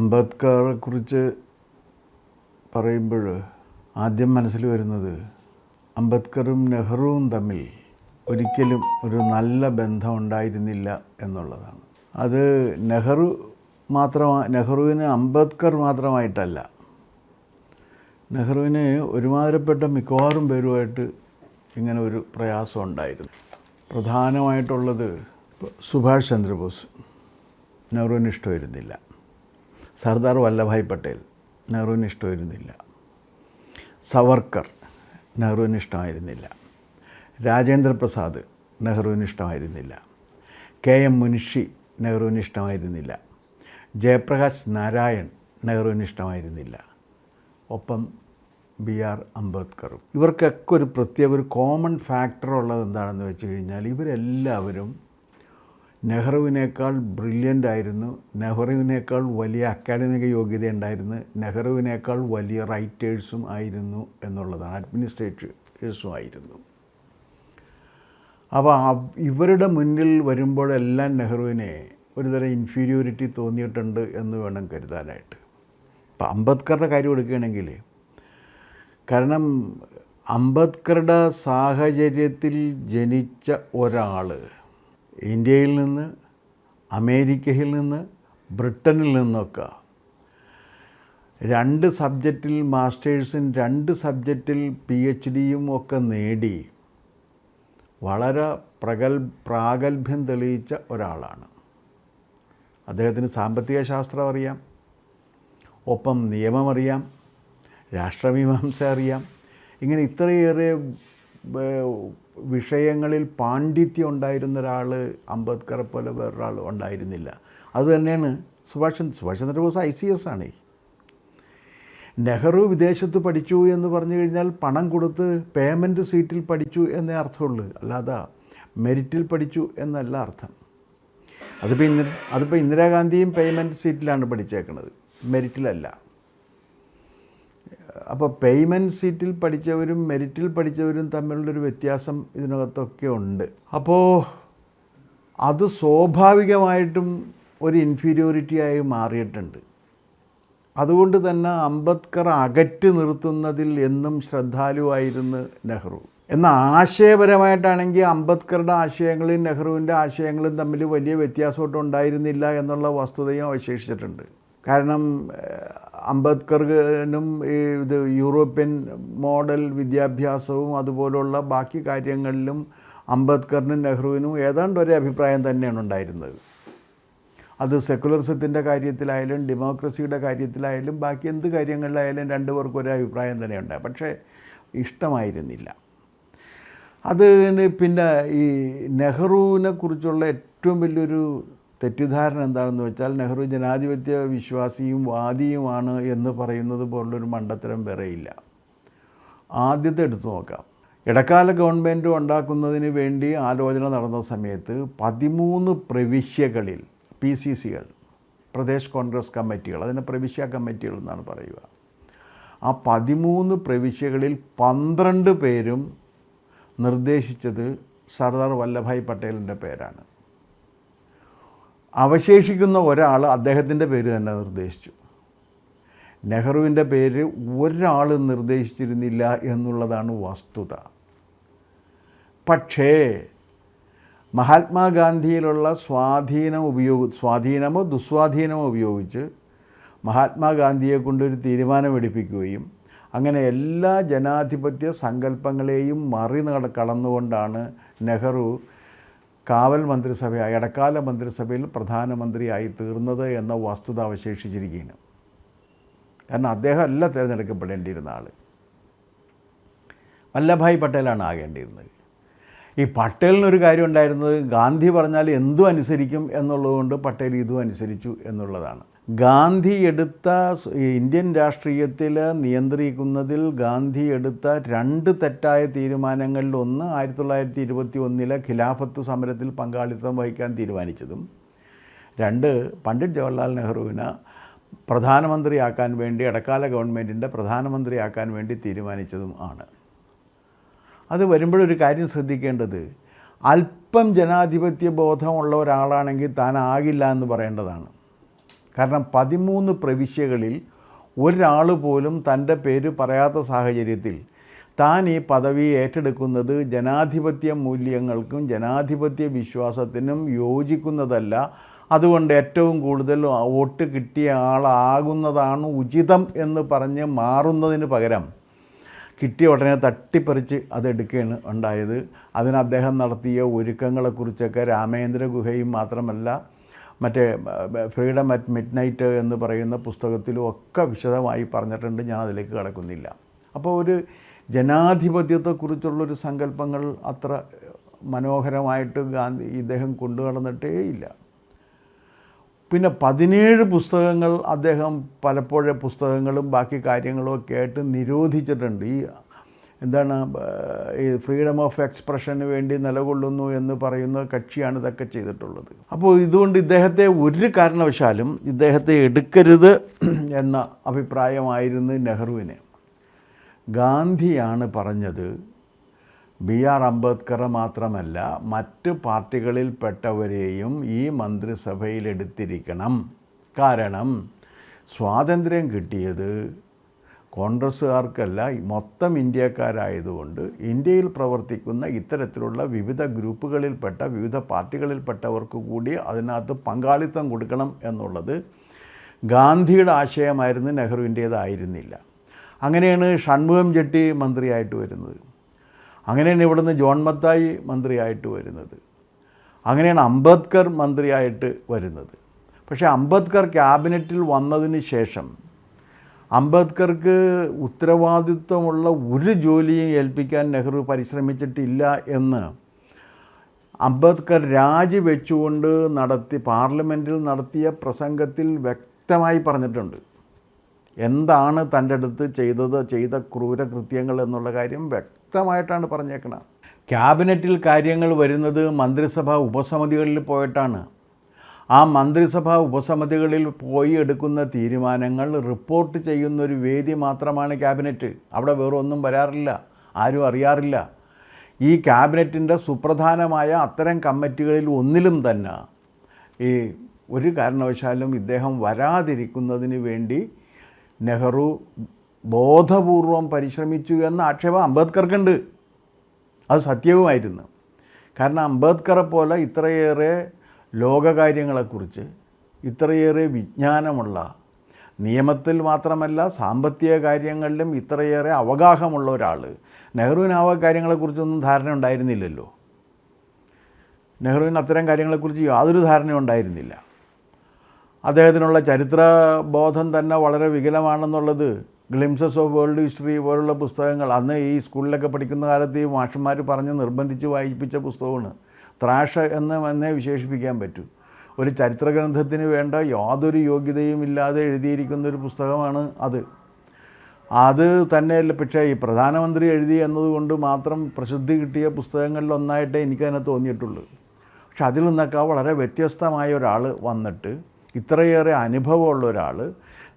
അംബേദ്കറെ കുറിച്ച് പറയുമ്പോൾ ആദ്യം മനസ്സിൽ വരുന്നത് അംബേദ്കറും നെഹ്റുവും തമ്മിൽ ഒരിക്കലും ഒരു നല്ല ബന്ധം ഉണ്ടായിരുന്നില്ല എന്നുള്ളതാണ്. അത് നെഹ്റു മാത്രമാ നെഹ്റുവിന് അംബേദ്കർ മാത്രമായിട്ടല്ല. നെഹ്റുവിന് ഒരുമാതിരിപ്പെട്ട മിക്കവാറും പേരുമായിട്ട് ഇങ്ങനെ ഒരു പ്രയാസം ഉണ്ടായിരുന്നു. പ്രധാനമായിട്ടുള്ളത് സുഭാഷ് ചന്ദ്രബോസ്. നെഹ്റുവിന് ഇഷ്ടമായിരുന്നില്ല സർദാർ വല്ലഭായ് പട്ടേൽ നെഹ്റുവിന് ഇഷ്ടമായിരുന്നില്ല സവർക്കർ നെഹ്റുവിന് ഇഷ്ടമായിരുന്നില്ല രാജേന്ദ്ര പ്രസാദ് നെഹ്റുവിന് ഇഷ്ടമായിരുന്നില്ല കെ എം മുൻഷി നെഹ്റുവിന് ഇഷ്ടമായിരുന്നില്ല ജയപ്രകാശ് നാരായൺ നെഹ്റുവിന് ഇഷ്ടമായിരുന്നില്ല ഒപ്പം ബി ആർ അംബേദ്കറും. ഇവർക്കൊക്കെ ഒരു പ്രത്യേക ഒരു കോമൺ ഫാക്ടർ ഉള്ളത് എന്താണെന്ന് വെച്ച് കഴിഞ്ഞാൽ ഇവരെല്ലാവരും നെഹ്റുവിനേക്കാൾ ബ്രില്യന്റ് ആയിരുന്നു. നെഹ്റുവിനേക്കാൾ വലിയ അക്കാഡമിക യോഗ്യത ഉണ്ടായിരുന്നു നെഹ്റുവിനേക്കാൾ വലിയ റൈറ്റേഴ്സും ആയിരുന്നു എന്നുള്ളതാണ് അഡ്മിനിസ്ട്രേറ്റേഴ്സും ആയിരുന്നു അപ്പോൾ ഇവരുടെ മുന്നിൽ വരുമ്പോഴെല്ലാം നെഹ്റുവിനെ ഒരുതരം ഇൻഫീരിയോറിറ്റി തോന്നിയിട്ടുണ്ട് എന്ന് വേണം കരുതാനായിട്ട്. ഇപ്പം അംബേദ്കറുടെ കാര്യം എടുക്കുകയാണെങ്കിൽ കാരണം അംബേദ്കറുടെ സാഹചര്യത്തിൽ ജനിച്ച ഒരാൾ ഇന്ത്യയിൽ നിന്ന് അമേരിക്കയിൽ നിന്ന് ബ്രിട്ടനിൽ നിന്നൊക്കെ. രണ്ട് സബ്ജക്റ്റിൽ മാസ്റ്റേഴ്സും രണ്ട് സബ്ജക്റ്റിൽ പി എച്ച് ഡിയും ഒക്കെ നേടി. വളരെ പ്രഗൽ പ്രാഗൽഭ്യം തെളിയിച്ച ഒരാളാണ്. അദ്ദേഹത്തിന് സാമ്പത്തിക ശാസ്ത്രം അറിയാം. ഒപ്പം നിയമം അറിയാം. രാഷ്ട്രമീമാംസ അറിയാം. ഇങ്ങനെ ഇത്രയേറെ വിഷയങ്ങളിൽ പാണ്ഡിത്യം ഉണ്ടായിരുന്ന ഒരാൾ അംബേദ്കറെ പോലെ വേറൊരാൾ ഉണ്ടായിരുന്നില്ല. അതുതന്നെയാണ് Subhash Subhash Chandrabose I C S ആണേ. നെഹ്റു വിദേശത്ത് പഠിച്ചു എന്ന് പറഞ്ഞു കഴിഞ്ഞാൽ പണം കൊടുത്ത് പേയ്മെന്റ് സീറ്റിൽ പഠിച്ചു എന്നേ അർത്ഥമുള്ളൂ. അല്ലാതെ മെരിറ്റിൽ പഠിച്ചു എന്നല്ല അർത്ഥം. അതിപ്പോൾ ഇന്ദിര അതിപ്പോൾ ഇന്ദിരാഗാന്ധിയും പേയ്മെന്റ് സീറ്റിലാണ് പഠിച്ചേക്കുന്നത് മെരിറ്റിലല്ല അപ്പോൾ പേയ്മെന്റ് സീറ്റിൽ പഠിച്ചവരും മെരിറ്റിൽ പഠിച്ചവരും തമ്മിലുള്ളൊരു വ്യത്യാസം ഇതിനകത്തൊക്കെ ഉണ്ട്. അപ്പോൾ അത് സ്വാഭാവികമായിട്ടും ഒരു ഇൻഫീരിയോറിറ്റിയായി മാറിയിട്ടുണ്ട്. അതുകൊണ്ട് തന്നെ അംബേദ്കർ അകറ്റി നിർത്തുന്നതിൽ എന്നും ശ്രദ്ധാലുവായിരുന്നു നെഹ്റു. എന്നാൽ ആശയപരമായിട്ടാണെങ്കിൽ അംബേദ്കറുടെ ആശയങ്ങളും നെഹ്റുവിന്റെ ആശയങ്ങളും തമ്മിൽ വലിയ വ്യത്യാസമൊട്ടും ഉണ്ടായിരുന്നില്ല എന്നുള്ള വസ്തുതയും അവശേഷിച്ചിട്ടുണ്ട്. കാരണം അംബേദ്കറിനും ഈ ഇത് യൂറോപ്യൻ മോഡൽ വിദ്യാഭ്യാസവും അതുപോലുള്ള ബാക്കി കാര്യങ്ങളിലും അംബേദ്കറിനും നെഹ്റുവിനും ഏതാണ്ട് ഒരേ അഭിപ്രായം തന്നെയാണ് ഉണ്ടായിരുന്നത്. അത് സെക്കുലറിസത്തിന്റെ കാര്യത്തിലായാലും ഡെമോക്രസിയുടെ കാര്യത്തിലായാലും ബാക്കി എന്ത് കാര്യങ്ങളിലായാലും രണ്ടു പേർക്കും ഒരേ അഭിപ്രായം തന്നെയുണ്ട്. പക്ഷേ ഇഷ്ടമായിരുന്നില്ല. അത് പിന്നെ ഈ നെഹ്റുവിനെ കുറിച്ചുള്ള ഏറ്റവും വലിയൊരു തെറ്റിദ്ധാരണ എന്താണെന്ന് വെച്ചാൽ നെഹ്റു ജനാധിപത്യ വിശ്വാസിയും വാദിയുമാണ് എന്ന് പറയുന്നത് പോലുള്ളൊരു മണ്ടത്തരം വേറെയില്ല. ആദ്യത്തെ എടുത്തു നോക്കാം. ഇടക്കാല ഗവൺമെന്റ് ഉണ്ടാക്കുന്നതിന് വേണ്ടി ആലോചന നടന്ന സമയത്ത് പതിമൂന്ന് പ്രവിശ്യകളിൽ പി സി സികൾ പ്രദേശ് കോൺഗ്രസ് കമ്മിറ്റികൾ അതിനെ പ്രവിശ്യ കമ്മിറ്റികൾ എന്നാണ് പറയുക. ആ പതിമൂന്ന് പ്രവിശ്യകളിൽ പന്ത്രണ്ട് പേരും നിർദ്ദേശിച്ചത് സർദാർ വല്ലഭായ് പട്ടേലിന്റെ പേരാണ്. അവശേഷിക്കുന്ന ഒരാൾ അദ്ദേഹത്തിന്റെ പേര് തന്നെ നിർദ്ദേശിച്ചു. നെഹ്റുവിന്റെ പേര് ഒരാൾ നിർദ്ദേശിച്ചിരുന്നില്ല എന്നുള്ളതാണ് വസ്തുത. പക്ഷേ മഹാത്മാഗാന്ധിയിലുള്ള സ്വാധീനം ഉപയോഗ സ്വാധീനമോ ദുസ്വാധീനമോ ഉപയോഗിച്ച് മഹാത്മാഗാന്ധിയെ കൊണ്ടൊരു തീരുമാനമെടുപ്പിക്കുകയും അങ്ങനെ എല്ലാ ജനാധിപത്യ സങ്കല്പങ്ങളെയും മറി കടന്നുകൊണ്ടാണ് നെഹ്റു കാവൽ മന്ത്രിസഭ ഇടക്കാല മന്ത്രിസഭയിൽ പ്രധാനമന്ത്രിയായി തീർന്നത് എന്ന വസ്തുത അവശേഷിച്ചിരിക്കുകയാണ്. കാരണം അദ്ദേഹം അല്ല തിരഞ്ഞെടുക്കപ്പെടേണ്ടിയിരുന്ന ആൾ വല്ലഭായ് പട്ടേലാണ് ആകേണ്ടിയിരുന്നത്. ഈ പട്ടേലിനൊരു കാര്യം ഉണ്ടായിരുന്നത് ഗാന്ധി പറഞ്ഞാൽ എന്തും അനുസരിക്കും എന്നുള്ളതുകൊണ്ട് പട്ടേൽ ഇതും അനുസരിച്ചു എന്നുള്ളതാണ്. ഗാന്ധി എടുത്ത ഇന്ത്യൻ രാഷ്ട്രീയത്തിൽ നിയന്ത്രിക്കുന്നതിൽ ഗാന്ധി എടുത്ത രണ്ട് തെറ്റായ തീരുമാനങ്ങളിൽ ഒന്ന് ആയിരത്തി തൊള്ളായിരത്തി ഇരുപത്തി ഒന്നിലെ ഖിലാഫത്ത് സമരത്തിൽ പങ്കാളിത്തം വഹിക്കാൻ തീരുമാനിച്ചതും രണ്ട് പണ്ഡിറ്റ് ജവഹർലാൽ നെഹ്റുവിനെ പ്രധാനമന്ത്രിയാക്കാൻ വേണ്ടി ഇടക്കാല ഗവൺമെന്റിന്റെ പ്രധാനമന്ത്രിയാക്കാൻ വേണ്ടി തീരുമാനിച്ചതും ആണ്. അത് വരുമ്പോഴൊരു കാര്യം ശ്രദ്ധിക്കേണ്ടത് അല്പം ജനാധിപത്യ ബോധമുള്ള ഒരാളാണെങ്കിൽ താൻ ആകില്ല എന്ന് പറയേണ്ടതാണ്. കാരണം പതിമൂന്ന് പ്രവിശ്യകളിൽ ഒരാൾ പോലും തന്റെ പേര് പറയാത്ത സാഹചര്യത്തിൽ താൻ ഈ പദവി ഏറ്റെടുക്കുന്നത് ജനാധിപത്യ മൂല്യങ്ങൾക്കും ജനാധിപത്യ വിശ്വാസത്തിനും യോജിക്കുന്നതല്ല. അതുകൊണ്ട് ഏറ്റവും കൂടുതൽ വോട്ട് കിട്ടിയ ആളാകുന്നതാണ് ഉചിതം എന്ന് പറഞ്ഞ് മാറുന്നതിന് പകരം കിട്ടിയ ഉടനെ തട്ടിപ്പറിച്ച് അതെടുക്കുകയാണ് ഉണ്ടായത്. അതിന് അദ്ദേഹം നടത്തിയ ഒരുക്കങ്ങളെക്കുറിച്ചൊക്കെ രാമേന്ദ്ര ഗുഹയും മാത്രമല്ല മറ്റേ ഫ്രീഡം അറ്റ് മിഡ് നൈറ്റ് എന്ന് പറയുന്ന പുസ്തകത്തിലും ഒക്കെ വിശദമായി പറഞ്ഞിട്ടുണ്ട്. ഞാൻ അതിലേക്ക് കടക്കുന്നില്ല. അപ്പോൾ ഒരു ജനാധിപത്യത്തെക്കുറിച്ചുള്ളൊരു സങ്കല്പങ്ങൾ അത്ര മനോഹരമായിട്ട് ഗാന്ധി ഇദ്ദേഹം കൊണ്ടു ഇല്ല. പിന്നെ പതിനേഴ് പുസ്തകങ്ങൾ അദ്ദേഹം പലപ്പോഴും പുസ്തകങ്ങളും ബാക്കി കാര്യങ്ങളും ഒക്കെ ആയിട്ട് നിരോധിച്ചിട്ടുണ്ട്. ഈ എന്താണ് ഈ ഫ്രീഡം ഓഫ് എക്സ്പ്രഷന് വേണ്ടി നിലകൊള്ളുന്നു എന്ന് പറയുന്ന കക്ഷിയാണ് ഇതൊക്കെ ചെയ്തിട്ടുള്ളത്. അപ്പോൾ ഇതുകൊണ്ട് ഇദ്ദേഹത്തെ ഒരു കാരണവശാലും ഇദ്ദേഹത്തെ എടുക്കരുത് എന്ന അഭിപ്രായമായിരുന്നു നെഹ്റുവിന്. ഗാന്ധിയാണ് പറഞ്ഞത് ബി ആർ അംബേദ്കർ മാത്രമല്ല മറ്റ് പാർട്ടികളിൽപ്പെട്ടവരെയും ഈ മന്ത്രിസഭയിൽ എടുത്തിരിക്കണം കാരണം സ്വാതന്ത്ര്യം കിട്ടിയത് കോൺഗ്രസ്സുകാർക്കല്ല മൊത്തം ഇന്ത്യക്കാരായതുകൊണ്ട് ഇന്ത്യയിൽ പ്രവർത്തിക്കുന്ന ഇത്തരത്തിലുള്ള വിവിധ ഗ്രൂപ്പുകളിൽപ്പെട്ട വിവിധ പാർട്ടികളിൽപ്പെട്ടവർക്ക് കൂടി അതിനകത്ത് പങ്കാളിത്തം കൊടുക്കണം എന്നുള്ളത് ഗാന്ധിയുടെ ആശയമായിരുന്നു നെഹ്റുവിന്റേതായിരുന്നില്ല. അങ്ങനെയാണ് ഷൺമുഖം ജെട്ടി മന്ത്രിയായിട്ട് വരുന്നത്. അങ്ങനെയാണ് ഇവിടുന്ന് ജോൺ മത്തായി മന്ത്രിയായിട്ട് വരുന്നത്. അങ്ങനെയാണ് അംബേദ്കർ മന്ത്രിയായിട്ട് വരുന്നത്. പക്ഷേ അംബേദ്കർ ക്യാബിനറ്റിൽ വന്നതിന് ശേഷം അംബേദ്കർക്ക് ഉത്തരവാദിത്വമുള്ള ഒരു ജോലിയും ഏൽപ്പിക്കാൻ നെഹ്റു പരിശ്രമിച്ചിട്ടില്ല എന്ന് അംബേദ്കർ രാജിവെച്ചുകൊണ്ട് നടത്തി പാർലമെന്റിൽ നടത്തിയ പ്രസംഗത്തിൽ വ്യക്തമായി പറഞ്ഞിട്ടുണ്ട്. എന്താണ് തന്റെ അടുത്ത് ചെയ്തത് ചെയ്ത ക്രൂരകൃത്യങ്ങൾ എന്നുള്ള കാര്യം വ്യക്തമായിട്ടാണ് പറഞ്ഞേക്കുന്നത് ക്യാബിനറ്റിൽ കാര്യങ്ങൾ വരുന്നത് മന്ത്രിസഭാ ഉപസമിതികളിൽ പോയിട്ടാണ്. ആ മന്ത്രിസഭാ ഉപസമിതികളിൽ പോയി എടുക്കുന്ന തീരുമാനങ്ങൾ റിപ്പോർട്ട് ചെയ്യുന്ന ഒരു വേദി മാത്രമാണ് ക്യാബിനറ്റ്. അവിടെ വേറെ ഒന്നും വരാറില്ല. ആരും അറിയാറില്ല. ഈ ക്യാബിനറ്റിന്റെ സുപ്രധാനമായ അത്തരം കമ്മിറ്റികളിൽ ഒന്നിലും തന്നെ ഈ ഒരു കാരണവശാലും ഇദ്ദേഹം വരാതിരിക്കുന്നതിന് വേണ്ടി നെഹ്റു ബോധപൂർവം പരിശ്രമിച്ചു എന്ന ആക്ഷേപം അംബേദ്കർക്കുണ്ട്. അത് സത്യവുമായിരുന്നു. കാരണം അംബേദ്കറെ പോലെ ഇത്രയേറെ ലോകകാര്യങ്ങളെക്കുറിച്ച് ഇത്രയേറെ വിജ്ഞാനമുള്ള നിയമത്തിൽ മാത്രമല്ല സാമ്പത്തിക കാര്യങ്ങളിലും ഇത്രയേറെ അവഗാഹമുള്ള ഒരാൾ നെഹ്റുവിന് കാര്യങ്ങളെക്കുറിച്ചൊന്നും ധാരണ ഉണ്ടായിരുന്നില്ലല്ലോ. നെഹ്റുവിന് അത്തരം കാര്യങ്ങളെക്കുറിച്ച് യാതൊരു ധാരണയും ഉണ്ടായിരുന്നില്ല. അദ്ദേഹത്തിനുള്ള ചരിത്രബോധം തന്നെ വളരെ വികലമാണെന്നുള്ളത് ഗ്ലിംസസ് ഓഫ് വേൾഡ് ഹിസ്റ്ററി പോലുള്ള പുസ്തകങ്ങൾ അന്ന് ഈ സ്കൂളിലൊക്കെ പഠിക്കുന്ന കാലത്ത് ഈ മാഷന്മാർ പറഞ്ഞ് നിർബന്ധിച്ച് വായിപ്പിച്ച പുസ്തകമാണ്. ത്രാഷ് എന്ന് തന്നെ വിശേഷിപ്പിക്കാൻ പറ്റൂ. ഒരു ചരിത്ര ഗ്രന്ഥത്തിന് വേണ്ട യാതൊരു യോഗ്യതയും ഇല്ലാതെ എഴുതിയിരിക്കുന്ന ഒരു പുസ്തകമാണ് അത്. അത് തന്നെയല്ല പക്ഷേ ഈ പ്രധാനമന്ത്രി എഴുതി എന്നതുകൊണ്ട് മാത്രം പ്രസിദ്ധി കിട്ടിയ പുസ്തകങ്ങളിൽ ഒന്നായിട്ടേ എനിക്കതിനെ തോന്നിയിട്ടുള്ളൂ. പക്ഷെ അതിൽ നിന്നൊക്കെ വളരെ വ്യത്യസ്തമായ ഒരാൾ വന്നിട്ട് ഇത്രയേറെ അനുഭവമുള്ള ഒരാൾ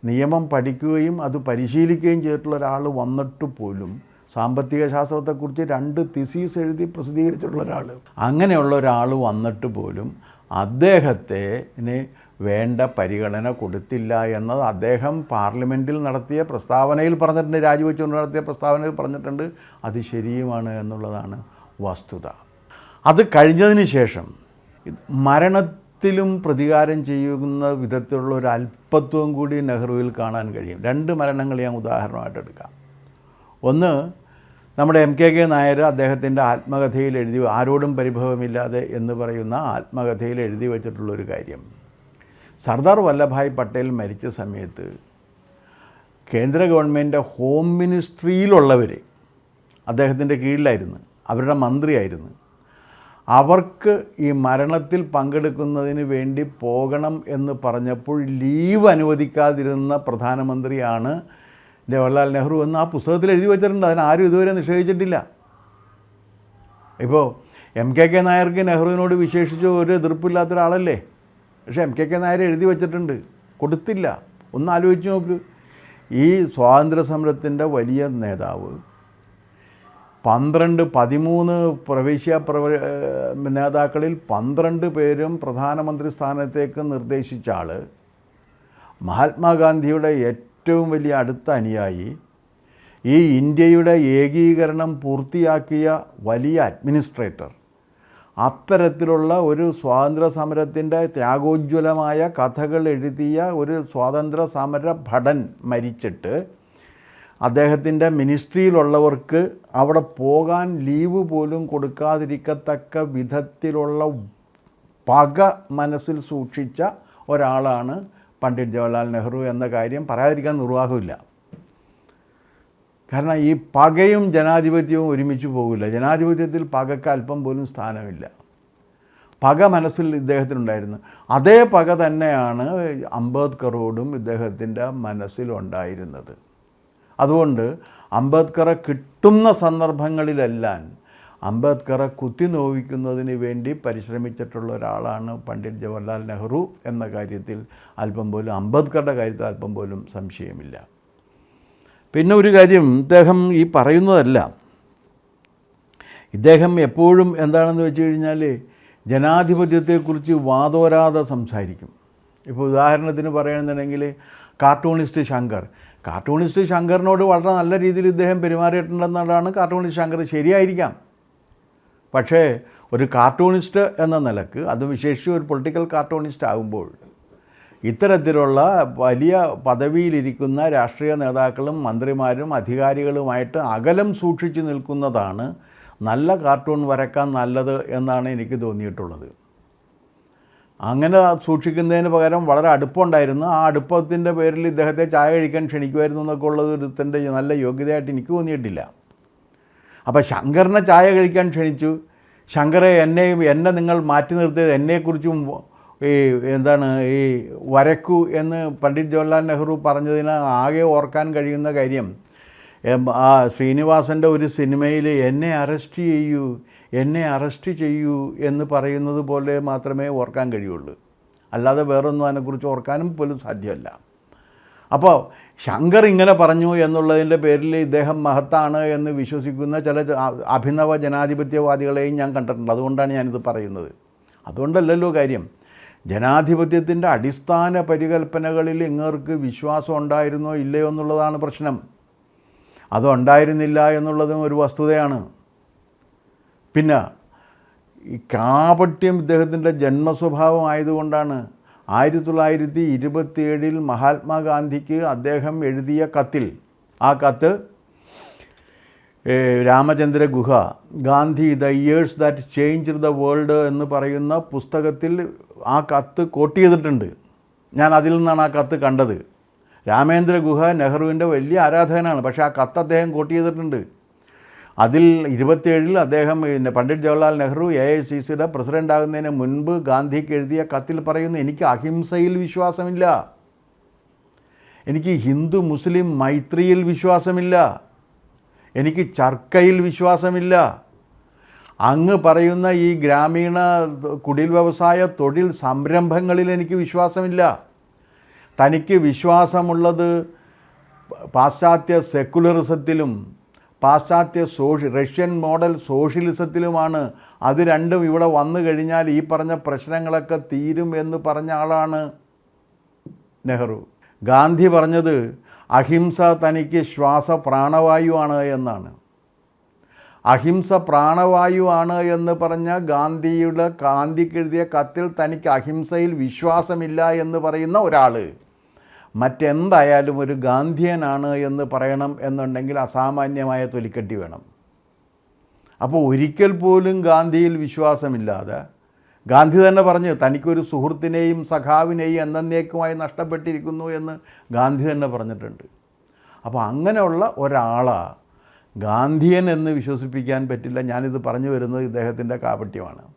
നിയമം പഠിക്കുകയും അത് പരിശീലിക്കുകയും ചെയ്തിട്ടുള്ള ഒരാൾ വന്നിട്ട് പോലും സാമ്പത്തിക ശാസ്ത്രത്തെക്കുറിച്ച് രണ്ട് തിസീസ് എഴുതി പ്രസിദ്ധീകരിച്ചിട്ടുള്ള ഒരാൾ. അങ്ങനെയുള്ള ഒരാൾ വന്നിട്ട് പോലും അദ്ദേഹത്തിന് വേണ്ട പരിഗണന കൊടുത്തില്ല എന്നത് അദ്ദേഹം പാർലമെന്റിൽ നടത്തിയ പ്രസ്താവനയിൽ പറഞ്ഞിട്ടുണ്ട് രാജിവെച്ചുകൊണ്ട് നടത്തിയ പ്രസ്താവനയിൽ പറഞ്ഞിട്ടുണ്ട്. അത് ശരിയുമാണ് എന്നുള്ളതാണ് വസ്തുത. അത് കഴിഞ്ഞതിന് ശേഷം മരണത്തിലും പ്രതികാരം ചെയ്യുന്ന വിധത്തിലുള്ള ഒരു അല്പത്വം കൂടി നെഹ്റുവിൽ കാണാൻ കഴിയും. രണ്ട് മരണങ്ങൾ ഞാൻ ഉദാഹരണമായിട്ട് എടുക്കാം. ഒന്ന് നമ്മുടെ എം കെ കെ നായർ അദ്ദേഹത്തിന്റെ ആത്മകഥയിൽ എഴുതി ആരോടും പരിഭവമില്ലാതെ എന്ന് പറയുന്ന ആത്മകഥയിൽ എഴുതി വച്ചിട്ടുള്ളൊരു കാര്യം. സർദാർ വല്ലഭായ് പട്ടേൽ മരിച്ച സമയത്ത് കേന്ദ്ര ഗവൺമെന്റ് ഹോം മിനിസ്ട്രിയിലുള്ളവർ അദ്ദേഹത്തിന്റെ കീഴിലായിരുന്നു അവരുടെ മന്ത്രിയായിരുന്നു അവർക്ക് ഈ മരണത്തിൽ പങ്കെടുക്കുന്നതിന് വേണ്ടി പോകണം എന്ന് പറഞ്ഞപ്പോൾ ലീവ് അനുവദിക്കാതിരുന്ന പ്രധാനമന്ത്രിയാണ് ജവഹർലാൽ നെഹ്റു എന്ന് ആ പുസ്തകത്തിൽ എഴുതി വെച്ചിട്ടുണ്ട്. അതിനാരും ഇതുവരെ നിഷേധിച്ചിട്ടില്ല. ഇപ്പോൾ എം കെ കെ നായർക്ക് നെഹ്റുവിനോട് വിശേഷിച്ച് ഒരു എതിർപ്പില്ലാത്ത ഒരാളല്ലേ? പക്ഷേ എം കെ കെ നായർ എഴുതി വെച്ചിട്ടുണ്ട്. കൊടുത്തില്ല. ഒന്ന് ആലോചിച്ച് നോക്ക്. ഈ സ്വാതന്ത്ര്യ സമരത്തിന്റെ വലിയ നേതാവ് പന്ത്രണ്ട് പതിമൂന്ന് പ്രവേശ്യ പ്രവ നേതാക്കളിൽ പന്ത്രണ്ട് പേരും പ്രധാനമന്ത്രി സ്ഥാനത്തേക്ക് നിർദ്ദേശിച്ച ആൾ മഹാത്മാഗാന്ധിയുടെ ഏറ്റവും വലിയ അടുത്ത അനുയായി ഈ ഇന്ത്യയുടെ ഏകീകരണം പൂർത്തിയാക്കിയ വലിയ അഡ്മിനിസ്ട്രേറ്റർ. അത്തരത്തിലുള്ള ഒരു സ്വാതന്ത്ര്യ സമരത്തിന്റെ ത്യാഗോജ്വലമായ കഥകൾ എഴുതിയ ഒരു സ്വാതന്ത്ര്യ സമര ഭടൻ മരിച്ചിട്ട് അദ്ദേഹത്തിന്റെ മിനിസ്ട്രിയിലുള്ളവർക്ക് അവിടെ പോകാൻ ലീവ് പോലും കൊടുക്കാതിരിക്കത്തക്ക വിധത്തിലുള്ള പക മനസ്സിൽ സൂക്ഷിച്ച ഒരാളാണ് പണ്ഡിറ്റ് ജവഹർലാൽ നെഹ്റു എന്ന കാര്യം പറയാതിരിക്കാൻ നിർവാഹമില്ല. കാരണം ഈ പകയും ജനാധിപത്യവും ഒരുമിച്ച് പോകില്ല. ജനാധിപത്യത്തിൽ പകക്ക് അല്പം പോലും സ്ഥാനമില്ല. പക മനസ്സിൽ ഇദ്ദേഹത്തിനുണ്ടായിരുന്നു. അതേ പക തന്നെയാണ് അംബേദ്കറോടും ഇദ്ദേഹത്തിന്റെ മനസ്സിലുണ്ടായിരുന്നത്. അതുകൊണ്ട് അംബേദ്കറെ കിട്ടുന്ന സന്ദർഭങ്ങളിലെല്ലാം അംബേദ്കറെ കുത്തി നോവിക്കുന്നതിന് വേണ്ടി പരിശ്രമിച്ചിട്ടുള്ള ഒരാളാണ് പണ്ഡിറ്റ് ജവഹർലാൽ നെഹ്റു എന്ന കാര്യത്തിൽ അല്പം പോലും അംബേദ്കറുടെ കാര്യത്തിൽ അല്പം പോലും സംശയമില്ല. പിന്നെ ഒരു കാര്യം ഇദ്ദേഹം ഈ പറയുന്നതല്ല. ഇദ്ദേഹം എപ്പോഴും എന്താണെന്ന് വെച്ച് കഴിഞ്ഞാൽ ജനാധിപത്യത്തെക്കുറിച്ച് വാതോരാതെ സംസാരിക്കും. ഇപ്പോൾ ഉദാഹരണത്തിന് പറയുകയാണെന്നുണ്ടെങ്കിൽ കാർട്ടൂണിസ്റ്റ് ശങ്കർ. കാർട്ടൂണിസ്റ്റ് ശങ്കറിനോട് വളരെ നല്ല രീതിയിൽ ഇദ്ദേഹം പെരുമാറിയിട്ടുണ്ടെന്നുള്ളതാണ് കാർട്ടൂണിസ്റ്റ് ശങ്കർ ശരിയായിരിക്കാം. പക്ഷേ ഒരു കാർട്ടൂണിസ്റ്റ് എന്ന നിലയ്ക്ക് അത് വിശേഷിച്ച് ഒരു പൊളിറ്റിക്കൽ കാർട്ടൂണിസ്റ്റ് ആകുമ്പോൾ ഇത്തരത്തിലുള്ള വലിയ പദവിയിലിരിക്കുന്ന രാഷ്ട്രീയ നേതാക്കളും മന്ത്രിമാരും അധികാരികളുമായിട്ട് അകലം സൂക്ഷിച്ചു നിൽക്കുന്നതാണ് നല്ല കാർട്ടൂൺ വരക്കാൻ നല്ലത് എന്നാണ് എനിക്ക് തോന്നിയിട്ടുള്ളത്. അങ്ങനെ സൂക്ഷിക്കുന്നതിന് പകരം വളരെ അടുപ്പമുണ്ടായിരുന്നു. ആ അടുപ്പത്തിന്റെ പേരിൽ ഇദ്ദേഹത്തെ ചായ കഴിക്കാൻ ക്ഷണിക്കുമായിരുന്നു എന്നൊക്കെ ഉള്ളത് ഒരുത്തന്റെ നല്ല യോഗ്യതയായിട്ട് എനിക്ക് തോന്നിയിട്ടില്ല. അപ്പോൾ ശങ്കറിനെ ചായ കഴിക്കാൻ ക്ഷണിച്ചു. ശങ്കറെ എന്നെയും എന്നെ നിങ്ങൾ മാറ്റി നിർത്തിയത് എന്നെക്കുറിച്ചും ഈ എന്താണ് ഈ വരക്കു എന്ന് പണ്ഡിറ്റ് ജവഹർലാൽ നെഹ്റു പറഞ്ഞതിന് ആകെ ഓർക്കാൻ കഴിയുന്ന കാര്യം ആ ശ്രീനിവാസന്റെ ഒരു സിനിമയിൽ എന്നെ അറസ്റ്റ് ചെയ്യൂ എന്നെ അറസ്റ്റ് ചെയ്യൂ എന്ന് പറയുന്നത് പോലെ മാത്രമേ ഓർക്കാൻ കഴിയുള്ളൂ. അല്ലാതെ വേറൊന്നും അതിനെക്കുറിച്ച് ഓർക്കാനും പോലും സാധ്യമല്ല. അപ്പോൾ ശങ്കർ ഇങ്ങനെ പറഞ്ഞു എന്നുള്ളതിന്റെ പേരിൽ ഇദ്ദേഹം മഹത്താണ് എന്ന് വിശ്വസിക്കുന്ന ചില അഭിനവ ജനാധിപത്യവാദികളെയും ഞാൻ കണ്ടിട്ടുണ്ട്. അതുകൊണ്ടാണ് ഞാനിത് പറയുന്നത്. അതുകൊണ്ടല്ലല്ലോ കാര്യം. ജനാധിപത്യത്തിന്റെ അടിസ്ഥാന പരികൽപ്പനകളിൽ ഇങ്ങർക്ക് വിശ്വാസം ഉണ്ടായിരുന്നോ ഇല്ലയോ എന്നുള്ളതാണ് പ്രശ്നം. അതുണ്ടായിരുന്നില്ല എന്നുള്ളതും ഒരു വസ്തുതയാണ്. പിന്നെ ഈ കാപട്യം ഇദ്ദേഹത്തിന്റെ ജന്മസ്വഭാവം ആയതുകൊണ്ടാണ് ആയിരത്തി തൊള്ളായിരത്തി ഇരുപത്തിയേഴിൽ മഹാത്മാഗാന്ധിക്ക് അദ്ദേഹം എഴുതിയ കത്തിൽ. ആ കത്ത് Ramachandra Guha Gandhi the years that change the world എന്ന് പറയുന്ന പുസ്തകത്തിൽ ആ കത്ത് കോട്ട് ചെയ്തിട്ടുണ്ട്. ഞാൻ അതിൽ നിന്നാണ് ആ കത്ത് കണ്ടത്. രാമേന്ദ്ര ഗുഹ നെഹ്റുവിന്റെ വലിയ ആരാധകനാണ് പക്ഷേ ആ കത്ത് അദ്ദേഹം കോട്ട് ചെയ്തിട്ടുണ്ട്. അതിൽ ഇരുപത്തിയേഴിൽ അദ്ദേഹം പിന്നെ Pandit Jawaharlal Nehru A I C സിയുടെ പ്രസിഡന്റ് ആകുന്നതിന് മുൻപ് ഗാന്ധിക്ക് എഴുതിയ കത്തിൽ പറയുന്നു എനിക്ക് അഹിംസയിൽ വിശ്വാസമില്ല. എനിക്ക് ഹിന്ദു മുസ്ലിം മൈത്രിയിൽ വിശ്വാസമില്ല. എനിക്ക് ചർക്കയിൽ വിശ്വാസമില്ല. അങ്ങ് പറയുന്ന ഈ ഗ്രാമീണ കുടിൽ വ്യവസായ തൊഴിൽ സംരംഭങ്ങളിൽ എനിക്ക് വിശ്വാസമില്ല. തനിക്ക് വിശ്വാസമുള്ളത് പാശ്ചാത്യ സെക്കുലറിസത്തിലും പാശ്ചാത്യ സോഷ്യ റഷ്യൻ മോഡൽ സോഷ്യലിസത്തിലുമാണ്. അത് രണ്ടും ഇവിടെ വന്നു കഴിഞ്ഞാൽ ഈ പറഞ്ഞ പ്രശ്നങ്ങളൊക്കെ തീരും എന്ന് പറഞ്ഞ ആളാണ് നെഹ്റു. ഗാന്ധി പറഞ്ഞത് അഹിംസ തനിക്ക് ശ്വാസ പ്രാണവായുവാണ് എന്നാണ്. അഹിംസ പ്രാണവായുവാണ് എന്ന് പറഞ്ഞ ഗാന്ധിയുടെ ഗാന്ധിക്ക് എഴുതിയ കത്തിൽ തനിക്ക് അഹിംസയിൽ വിശ്വാസമില്ല എന്ന് പറയുന്ന ഒരാൾ മറ്റെന്തായാലും ഒരു ഗാന്ധിയനാണ് എന്ന് പറയണം എന്നുണ്ടെങ്കിൽ അസാമാന്യമായ തൊലിക്കെട്ടി വേണം. അപ്പോൾ ഒരിക്കൽ പോലും ഗാന്ധിയിൽ വിശ്വാസമില്ലാതെ ഗാന്ധി തന്നെ പറഞ്ഞു തനിക്കൊരു സുഹൃത്തിനെയും സഖാവിനെയും എന്നേക്കുമായി നഷ്ടപ്പെട്ടിരിക്കുന്നു എന്ന് ഗാന്ധി തന്നെ പറഞ്ഞിട്ടുണ്ട്. അപ്പോൾ അങ്ങനെയുള്ള ഒരാളാണ് ഗാന്ധിയൻ എന്ന് വിശ്വസിപ്പിക്കാൻ പറ്റില്ല. ഞാനിത് പറഞ്ഞു വരുന്നത് ഇദ്ദേഹത്തിന്റെ കാപട്യമാണ്.